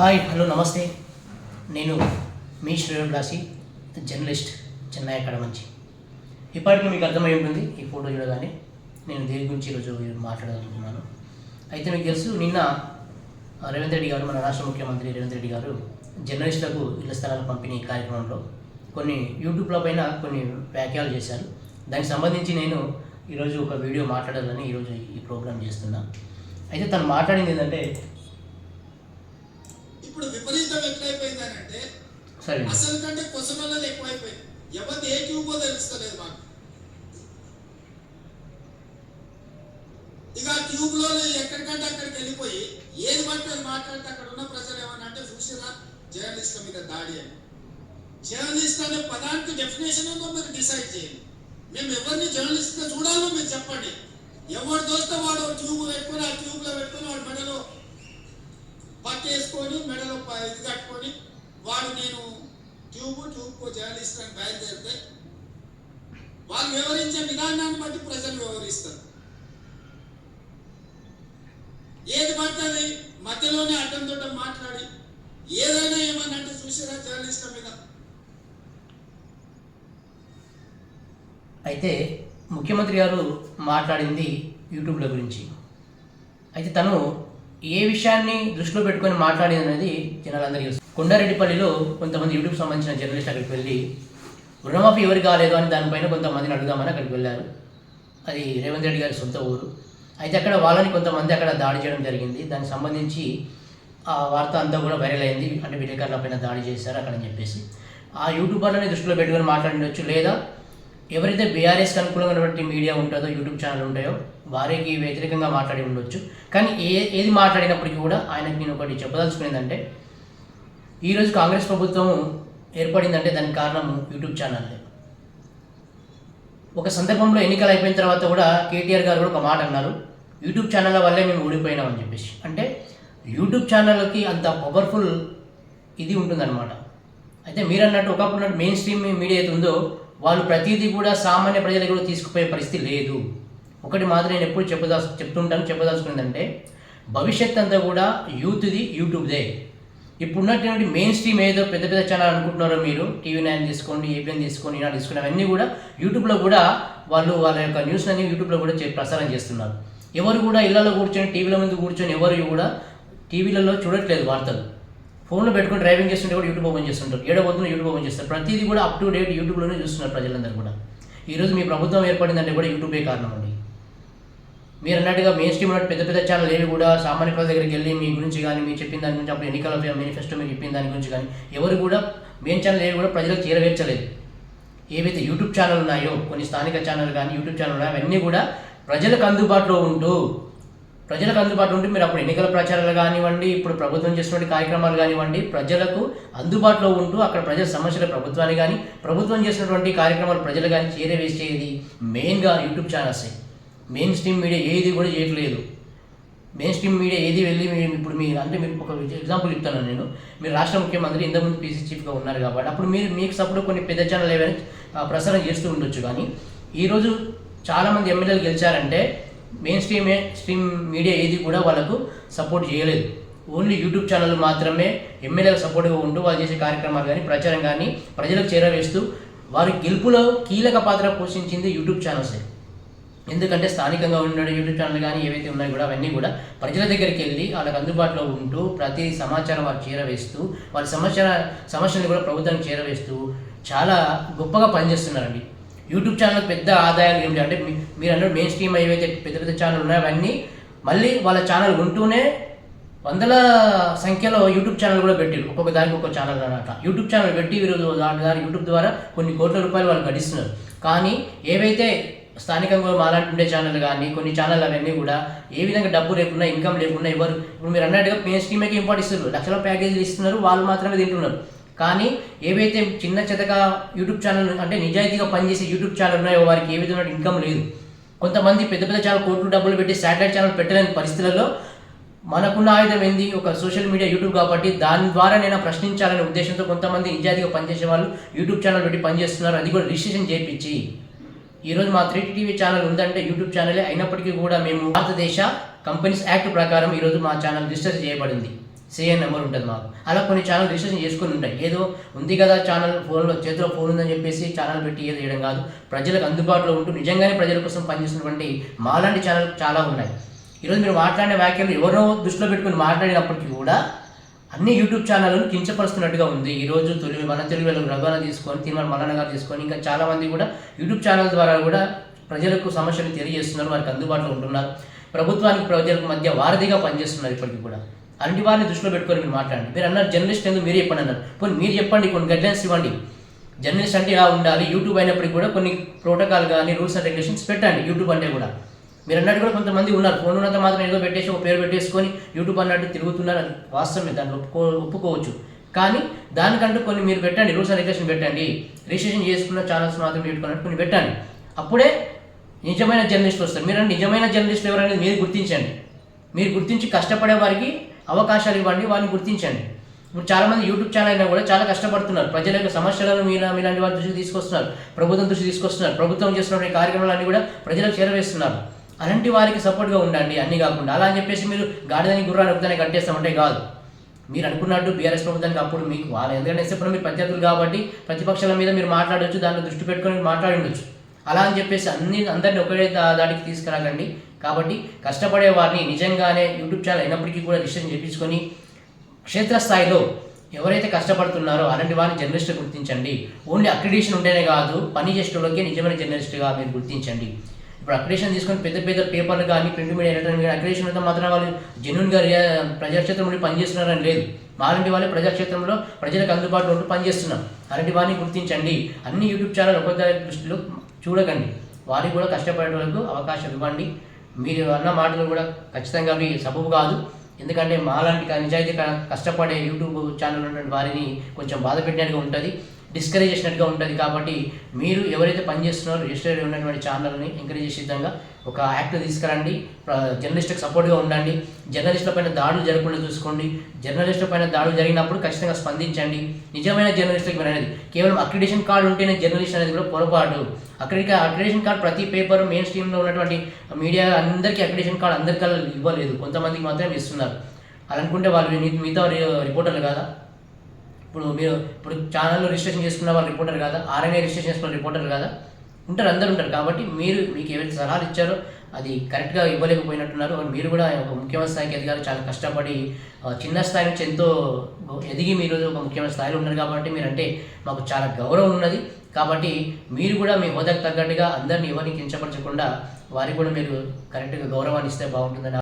Hi hello నమస్తే. నేను మీ శ్రేయోభిలాషి journalist Chennai అక్కడ మంచి ఇప్పటికీ మీకు అర్థమై ఉంటుంది ఈ ఫోటో చూడగానే. నేను దేని గురించి ఈరోజు మాట్లాడాలనుకున్నాను? అయితే మీకు తెలుసు నిన్న ఆ, రేవంత్ రెడ్డి గారు మన రాష్ట్ర ముఖ్యమంత్రి రేవంత్ రెడ్డి గారు జర్నలిస్టులకు ఇళ్ళ స్థలాల పంపిణీ కార్యక్రమంలో కొన్ని యూట్యూబ్ల పైన కొన్ని వ్యాఖ్యలు చేశారు. దానికి సంబంధించి నేను ఈరోజు ఒక వీడియో మాట్లాడాలని ఈరోజు ఈ ప్రోగ్రామ్ చేస్తున్నా. అయితే తను మాట్లాడింది ఏంటంటే అసలు కంటే కొసమల్లలు ఎక్కువైపోయింది. ఎవరిది ఏ ట్యూబో తెలుస్తలేదు మాకు. ఇక ఆ ట్యూబ్లో ఎక్కడికంటే అక్కడికి వెళ్ళిపోయి ఏది పడితే అది మాట్లాడితే అక్కడ ఉన్న ప్రజలు ఏమన్నా అంటే చూసిరా జర్నలిస్ట్ మీద దాడి అని. జర్నలిస్ట్ అనే పదానికి డెఫినేషన్ ఉందో మీరు డిసైడ్ చేయండి. మేము ఎవరిని జర్నలిస్ట్గా చూడాలో మీరు చెప్పండి. ఎవరు చూస్తే వాడు ట్యూబ్ పెట్టుకొని ఆ ట్యూబ్లో పెట్టుకొని వాడు మెడలో పట్టేసుకొని మెడలో ఇది కట్టుకొని వాడు నేను ట్యూబ్ ట్యూబ్ జర్నలిస్ట్ అని బయలుదేరితే వాళ్ళు వివరించే విధానాన్ని బట్టి ప్రజలు వివరిస్తారు. ఏది పడుతుంది మధ్యలోనే అడ్డం దొడ్డం మాట్లాడి ఏదైనా ఏమన్నంటే చూసారా జర్నలిస్ట్ల మీద. అయితే ముఖ్యమంత్రి గారు మాట్లాడింది యూట్యూబ్ల గురించి. అయితే తను ఏ విషయాన్ని దృష్టిలో పెట్టుకొని మాట్లాడింది అనేది జనాలందరికీ తెలుసు. కొండారెడ్డిపల్లిలో కొంతమంది యూట్యూబ్ సంబంధించిన జర్నలిస్ట్ అక్కడికి వెళ్ళి రుణమాఫీ ఎవరు కాలేదు అని దానిపైన కొంతమందిని అడుగుదామని అక్కడికి వెళ్ళారు. అది రేవంత్ రెడ్డి గారి సొంత ఊరు. అయితే అక్కడ వాళ్ళని కొంతమంది అక్కడ దాడి చేయడం జరిగింది. దానికి సంబంధించి ఆ వార్త అంతా కూడా వైరల్ అయింది. అంటే విలేకరుల పైన దాడి చేశారు అక్కడ అని చెప్పేసి. ఆ యూట్యూబర్లని దృష్టిలో పెట్టుకొని మాట్లాడవచ్చు లేదా ఎవరైతే బీఆర్ఎస్కి అనుకూలమైనటువంటి మీడియా ఉంటుందో యూట్యూబ్ ఛానల్ ఉంటాయో వారికి వ్యతిరేకంగా మాట్లాడి ఉండొచ్చు. కానీ ఏ ఏది మాట్లాడినప్పటికీ కూడా ఆయనకు నేను ఒకటి చెప్పదలుచుకునేదంటే ఈరోజు కాంగ్రెస్ ప్రభుత్వం ఏర్పడిందంటే దానికి కారణం యూట్యూబ్ ఛానల్లే ఒక సందర్భంలో ఎన్నికలు అయిపోయిన తర్వాత కూడా కేటీఆర్ గారు కూడా ఒక మాట అన్నారు యూట్యూబ్ ఛానళ్ళ వల్లే మేము ఓడిపోయినామని చెప్పేసి. అంటే యూట్యూబ్ ఛానళ్ళకి అంత పవర్ఫుల్ ఇది ఉంటుందన్నమాట. అయితే మీరు అన్నట్టు ఒకప్పుడు మెయిన్ స్ట్రీమ్ మీడియా అయితే ఉందో వాళ్ళు ప్రతిదీ కూడా సామాన్య ప్రజలకు కూడా తీసుకుపోయే పరిస్థితి లేదు. ఒకటి మాత్రం నేను ఎప్పుడు చెప్పదా చెప్తుంటాను చెప్పదలుచుకుందంటే భవిష్యత్ అంతా కూడా యూత్ది యూట్యూబ్దే. ఇప్పుడున్నటువంటి మెయిన్ స్ట్రీమ్ ఏదో పెద్ద పెద్ద ఛానల్ అనుకుంటున్నారో మీరు టీవీ నైన్ తీసుకోండి ఏబిఎన్ తీసుకోండి ఈనాడు తీసుకోండి అవన్నీ కూడా యూట్యూబ్లో కూడా వాళ్ళు వాళ్ళ యొక్క న్యూస్ అన్ని యూట్యూబ్లో కూడా చే- ప్రసారం చేస్తున్నారు. ఎవరు కూడా ఇళ్ళలో కూర్చొని టీవీల ముందు కూర్చొని ఎవరు కూడా టీవీలలో చూడట్లేదు వార్తలు. ఫోన్లో పెట్టుకుని డ్రైవింగ్ చేస్తుంటే కూడా యూట్యూబ్ ఓపెన్ చేస్తుంటారు. ఏడో పొద్దున యూట్యూబ్ ఓపెన్ చేస్తారు. ప్రతిదీ కూడా అప్ టు డేట్ యూట్యూబ్లోనే చూస్తున్నారు ప్రజలందరూ కూడా. ఈరోజు మీ ప్రభుత్వం ఏర్పడిందంటే కూడా యూట్యూబే కారణం అండి. మీరు అన్నట్టుగా మెయిన్ స్ట్రీమ్ ఉన్నట్టు పెద్ద పెద్ద ఛానల్ ఏవి కూడా సామాన్య ప్రజల దగ్గరికి వెళ్ళి మీ గురించి కానీ మీరు చెప్పిన దాని గురించి అప్పుడు ఎన్నికల మేనిఫెస్టో మీరు చెప్పిన దాని గురించి కానీ ఎవరు కూడా మెయిన్ ఛానల్ ఏవి కూడా ప్రజలకు చేరవేర్చలేదు. ఏవైతే యూట్యూబ్ ఛానల్ ఉన్నాయో కొన్ని స్థానిక ఛానల్ కానీ యూట్యూబ్ ఛానల్ ఉన్నాయో అవన్నీ కూడా ప్రజలకు అందుబాటులో ఉంటూ ప్రజలకు అందుబాటులో ఉంటూ మీరు అప్పుడు ఎన్నికల ప్రచారాలు కానివ్వండి ఇప్పుడు ప్రభుత్వం చేసినటువంటి కార్యక్రమాలు కానివ్వండి ప్రజలకు అందుబాటులో ఉంటూ అక్కడ ప్రజల సమస్యలు ప్రభుత్వాన్ని కానీ ప్రభుత్వం చేసినటువంటి కార్యక్రమాలు ప్రజలు కానీ చేరవేసేది మెయిన్గా యూట్యూబ్ ఛానల్సే మెయిన్ స్ట్రీమ్ మీడియా ఏది కూడా చేయట్లేదు. మెయిన్ స్ట్రీమ్ మీడియా ఏది వెళ్ళి మీరు ఇప్పుడు మీరు అంటే మీరు ఒక ఎగ్జాంపుల్ చెప్తాను నేను. మీరు రాష్ట్ర ముఖ్యమంత్రి ఇంతకుముందు పీసీ చీఫ్గా ఉన్నారు కాబట్టి అప్పుడు మీరు మీకు సపోర్ట్ కొన్ని పెద్ద ఛానల్ ఏవైనా ప్రసారం చేస్తూ ఉండొచ్చు కానీ ఈరోజు చాలామంది ఎమ్మెల్యేలు గెలిచారంటే మెయిన్ స్ట్రీమ్ స్ట్రీమ్ మీడియా ఏది కూడా వాళ్ళకు సపోర్ట్ చేయలేదు. ఓన్లీ యూట్యూబ్ ఛానల్ మాత్రమే ఎమ్మెల్యేలకు సపోర్ట్గా ఉంటూ వాళ్ళు చేసే కార్యక్రమాలు కానీ ప్రచారం కానీ ప్రజలకు చేరవేస్తూ వారి గెలుపులో కీలక పాత్ర పోషించింది యూట్యూబ్ ఛానల్సే ఎందుకంటే స్థానికంగా ఉన్న యూట్యూబ్ ఛానల్ కానీ ఏవైతే ఉన్నాయో కూడా అవన్నీ కూడా ప్రజల దగ్గరికి వెళ్ళి వాళ్ళకి అందుబాటులో ఉంటూ ప్రతి సమాచారం వారు చేరవేస్తూ వాళ్ళ సమస్య సమస్యలను కూడా ప్రభుత్వానికి చేరవేస్తూ చాలా గొప్పగా పనిచేస్తున్నారండి. యూట్యూబ్ ఛానల్ పెద్ద ఆదాయాలు ఏమిటి అంటే మీరు అన్నట్టు మెయిన్ స్ట్రీమ్ ఏవైతే పెద్ద పెద్ద ఛానల్ ఉన్నాయో అవన్నీ మళ్ళీ వాళ్ళ ఛానల్ ఉంటూనే వందల సంఖ్యలో యూట్యూబ్ ఛానల్ కూడా పెట్టారు. ఒక్కొక్క దానికి ఒక్కొక్క ఛానల్ అనమాట. యూట్యూబ్ ఛానల్ పెట్టి వీరు దాని ద్వారా యూట్యూబ్ ద్వారా కొన్ని కోట్ల రూపాయలు వాళ్ళు గడిస్తున్నారు. కానీ ఏవైతే స్థానికంగా మాలాంటి ఉండే ఛానల్ కానీ కొన్ని ఛానల్ అవన్నీ కూడా ఏ విధంగా డబ్బు లేకుండా ఇన్కమ్ లేకుండా ఎవరు ఇప్పుడు మీరు అన్నట్టుగా మెయిన్ స్కీమేకి ఇంపార్ట్ ఇస్తున్నారు. లక్షల ప్యాకేజీలు ఇస్తున్నారు వాళ్ళు మాత్రమే తింటున్నారు. కానీ ఏవైతే చిన్న చితక యూట్యూబ్ ఛానల్ అంటే నిజాయితీగా పనిచేసే యూట్యూబ్ ఛానల్ ఉన్నాయో వారికి ఏ విధంగా ఇన్కమ్ లేదు. కొంతమంది పెద్ద పెద్ద ఛానల్ కోట్లు డబ్బులు పెట్టి శాటిలైట్ ఛానల్ పెట్టలేని పరిస్థితులలో మనకున్న ఆయుధం ఏంది? ఒక సోషల్ మీడియా యూట్యూబ్ కాబట్టి దాని ద్వారా నేను ప్రశ్నించాలనే ఉద్దేశంతో కొంతమంది నిజాయితీగా పనిచేసే వాళ్ళు యూట్యూబ్ ఛానల్ పెట్టి పనిచేస్తున్నారు. అది కూడా రిజిస్ట్రేషన్ చేయించి ఈరోజు మా త్రీ టీవీ ఛానల్ ఉందంటే యూట్యూబ్ ఛానలే అయినప్పటికీ కూడా మేము భారతదేశ కంపెనీస్ యాక్ట్ ప్రకారం ఈరోజు మా ఛానల్ రిజిస్టర్ చేయబడింది. సిఎన్ నెంబర్ ఉంటుంది మాకు. అలా కొన్ని ఛానల్ రిజిస్ట్రేషన్ చేసుకుని ఉంటాయి. ఏదో ఉంది కదా ఛానల్ ఫోన్లో చేతిలో ఫోన్ ఉందని చెప్పేసి ఛానల్ పెట్టి ఏదో చేయడం కాదు. ప్రజలకు అందుబాటులో ఉంటూ నిజంగానే ప్రజల కోసం పనిచేస్తున్నటువంటి మాలాంటి ఛానల్ చాలా ఉన్నాయి. ఈరోజు మీరు మాట్లాడే వ్యాఖ్యలు ఎవరో దృష్టిలో పెట్టుకుని మాట్లాడినప్పటికీ కూడా అన్ని యూట్యూబ్ ఛానళ్ళను కించపరుస్తున్నట్టుగా ఉంది. ఈరోజు తొలి మన తెలుగు వెలుగు రఘువన తీసుకొని తిరుమల మల్లన్న గారు తీసుకొని ఇంకా చాలామంది కూడా యూట్యూబ్ ఛానల్ ద్వారా కూడా ప్రజలకు సమస్యలు తెలియజేస్తున్నారు వారికి అందుబాటులో ఉంటున్నారు. ప్రభుత్వానికి ప్రజలకు మధ్య వారధిగా పనిచేస్తున్నారు ఇప్పటికీ కూడా. అలాంటి వారిని దృష్టిలో పెట్టుకొని మీరు మాట్లాడండి. మీరు అన్నారు జర్నలిస్ట్ ఎందుకు మీరు చెప్పండి అన్నారు. కొన్ని మీరు చెప్పండి కొన్ని గైడ్లైన్స్ ఇవ్వండి. జర్నలిస్ట్ అంటే ఇలా ఉండాలి? యూట్యూబ్ అయినప్పటికీ కూడా కొన్ని ప్రోటోకాల్ కానీ రూల్స్ అండ్ రెగ్యులేషన్స్ పెట్టండి యూట్యూబ్ అంటే కూడా. మీరు అన్నట్టు కూడా కొంతమంది ఉన్నారు. ఫోన్ ఉన్నంత మాత్రం ఏదో పెట్టేసి ఒక పేరు పెట్టేసుకొని యూట్యూబ్ అన్నట్టు తిరుగుతున్నారు. అది వాస్తవమే దాన్ని ఒప్పుకో ఒప్పుకోవచ్చు. కానీ దానికంటూ కొన్ని మీరు పెట్టండి. రూల్స్ అండ్ రెగ్యులేషన్ పెట్టండి. రిజిస్ట్రేషన్ చేసుకున్న ఛానల్స్ మాత్రం పెట్టుకున్నట్టు కొన్ని పెట్టండి. అప్పుడే నిజమైన జర్నలిస్టులు వస్తారు. మీరు నిజమైన జర్నలిస్టులు ఎవరనేది మీరు గుర్తించండి. మీరు గుర్తించి కష్టపడే వారికి అవకాశాలు ఇవ్వండి. వారిని గుర్తించండి. ఇప్పుడు చాలామంది యూట్యూబ్ ఛానల్ అయినా కూడా చాలా కష్టపడుతున్నారు. ప్రజల యొక్క సమస్యలను మీరు మీలాంటి వారి దృష్టికి తీసుకొస్తున్నారు. ప్రభుత్వం దృష్టి తీసుకొస్తున్నారు. ప్రభుత్వం చేస్తున్న కార్యక్రమాలన్నీ కూడా ప్రజలకు చేరవేస్తున్నారు. అలాంటి వారికి సపోర్ట్గా ఉండండి అన్ని కాకుండా. అలా అని చెప్పేసి మీరు గాడిదని గుర్రాన్ని ఒకదాన్ని కట్టేస్తామంటే కాదు. మీరు అనుకున్నట్టు బీఆర్ఎస్ ప్రభుత్వానికి అప్పుడు మీకు వాళ్ళు ఎందుకంటే ఇప్పుడు మీరు ప్రత్యర్థులు కాబట్టి ప్రతిపక్షాల మీద మీరు మాట్లాడవచ్చు దాన్ని దృష్టి పెట్టుకొని మాట్లాడవచ్చు మాట్లాడి ఉండొచ్చు. అలా అని చెప్పేసి అన్ని అందరిని ఒకటే దా- దాడికి తీసుకురాకండి. కాబట్టి కష్టపడే వారిని నిజంగానే యూట్యూబ్ ఛానల్ అయినప్పటికీ కూడా రిజిస్ట్రేషన్ చేయించుకొని క్షేత్రస్థాయిలో ఎవరైతే కష్టపడుతున్నారో అలాంటి వారిని జర్నలిస్ట్ గుర్తించండి. ఓన్లీ అక్రిడేషన్ ఉంటేనే కాదు పని చేసేటోళ్ళకి నిజమైన జర్నలిస్ట్గా మీరు గుర్తించండి. ఇప్పుడు అక్రిడేషన్ తీసుకొని పెద్ద పెద్ద పేపర్లు కానీ ప్రింట్ మీడియా ఎలక్ట్రానిక్ కానీ అక్రిడేషన్ అయితే మాత్రం వాళ్ళు జెన్యున్గా రియా ప్రజాక్షేత్రంలో పనిచేస్తున్నారని లేదు. మాలాంటి వాళ్ళే ప్రజాక్షేత్రంలో ప్రజలకు అందుబాటులో ఉంటూ పనిచేస్తున్నాం అలాంటి వారిని గుర్తించండి. అన్ని యూట్యూబ్ ఛానల్ ఒక్కొక్క దృష్టిలో చూడకండి. వారికి కూడా కష్టపడే వాళ్ళకు అవకాశం ఇవ్వండి. మీరు అన్న మాటలు కూడా ఖచ్చితంగా అవి సబబు కాదు. ఎందుకంటే మాలాంటి నిజాయితీ కష్టపడే యూట్యూబ్ ఛానల్ ఉన్నటువంటి వారిని కొంచెం బాధ పెట్టినట్టుగా ఉంటుంది. డిస్కరేజ్ చేసినట్టుగా ఉంటుంది కాబట్టి మీరు ఎవరైతే పనిచేస్తున్నారో రిజిస్టర్ ఉన్నటువంటి ఛానల్ని ఎంకరేజ్ చేసే విధంగా ఒక యాక్ట్ తీసుకురండి. జర్నలిస్ట్కి సపోర్ట్గా ఉండండి. జర్నలిస్టుల పైన దాడులు జరగకుండా చూసుకోండి. జర్నలిస్టుల పైన దాడులు జరిగినప్పుడు ఖచ్చితంగా స్పందించండి. నిజమైన జర్నలిస్ట్కి మీరు అనేది కేవలం అక్రిడేషన్ కార్డు ఉంటేనే జర్నలిస్ట్ అనేది కూడా పొరపాటు. అక్కడికి అక్రిడేషన్ కార్డు ప్రతి పేపర్ మెయిన్ స్ట్రీమ్లో ఉన్నటువంటి మీడియా అందరికీ అక్రిడేషన్ కార్డు అందరికీ ఇవ్వలేదు. కొంతమందికి మాత్రమే ఇస్తున్నారు. అలా అనుకుంటే వాళ్ళు మీ- మిగతా రిపోర్టర్లు కదా? ఇప్పుడు మీరు ఇప్పుడు ఛానల్లో రిజిస్ట్రేషన్ చేసుకున్న వాళ్ళు రిపోర్టర్ కాదా? ఆర్ఎన్ఏ రిజిస్ట్రేషన్ చేసుకున్న రిపోర్టర్ కాదా? ఉంటారు అందరు ఉంటారు. కాబట్టి మీరు మీకు ఏవైతే సలహాలు ఇచ్చారో అది కరెక్ట్గా ఇవ్వలేకపోయినట్టున్నారు. మీరు కూడా ఒక ముఖ్యమైన స్థాయికి ఎదిగారు. చాలా కష్టపడి చిన్న స్థాయి నుంచి ఎంతో ఎదిగి మీరు ఒక ముఖ్యమైన స్థాయిలో ఉన్నారు కాబట్టి మీరంటే మాకు చాలా గౌరవం ఉన్నది. కాబట్టి మీరు కూడా మీ హోదాకు తగ్గట్టుగా అందరిని ఎవరిని కించపరచకుండా వారికి కూడా మీరు కరెక్ట్గా గౌరవాన్ని ఇస్తే బాగుంటుందని